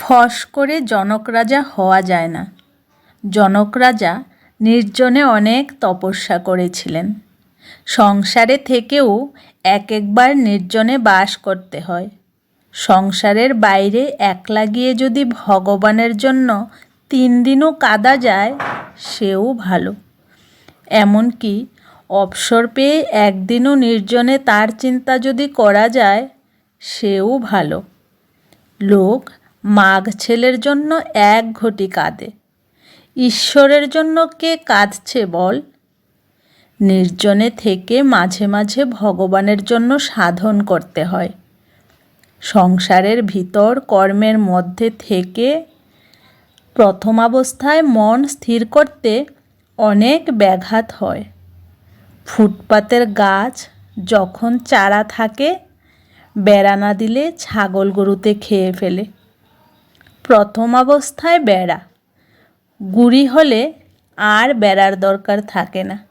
ফস করে জনক রাজা হওয়া যায় না। জনক রাজা নির্জনে অনেক তপস্যা করেছিলেন। সংসারে থেকেও এক একবার নির্জনে বাস করতে হয়। সংসারের বাইরে একলা গিয়ে যদি ভগবানের জন্য তিন দিনও কাদা যায়, সেও ভালো। এমনকি অবসর পেয়ে একদিনও নির্জনে তার চিন্তা যদি করা যায়, সেও ভালো। লোক মাঘ ছেলের জন্য এক ঘটি কাঁদে। ঈশ্বরের জন্য কে কাঁদছে বল? নির্জনে থেকে মাঝে মাঝে ভগবানের জন্য সাধন করতে হয়। সংসারের ভিতর কর্মের মধ্যে থেকে প্রথমাবস্থায় মন স্থির করতে অনেক ব্যাঘাত হয়। ফুটপাতের গাছ যখন চারা থাকে, বেড়া না দিলে ছাগল গরুতে খেয়ে ফেলে। প্রথম অবস্থায় বেড়া। গুড়ি হলে আর বেড়ার দরকার থাকে না।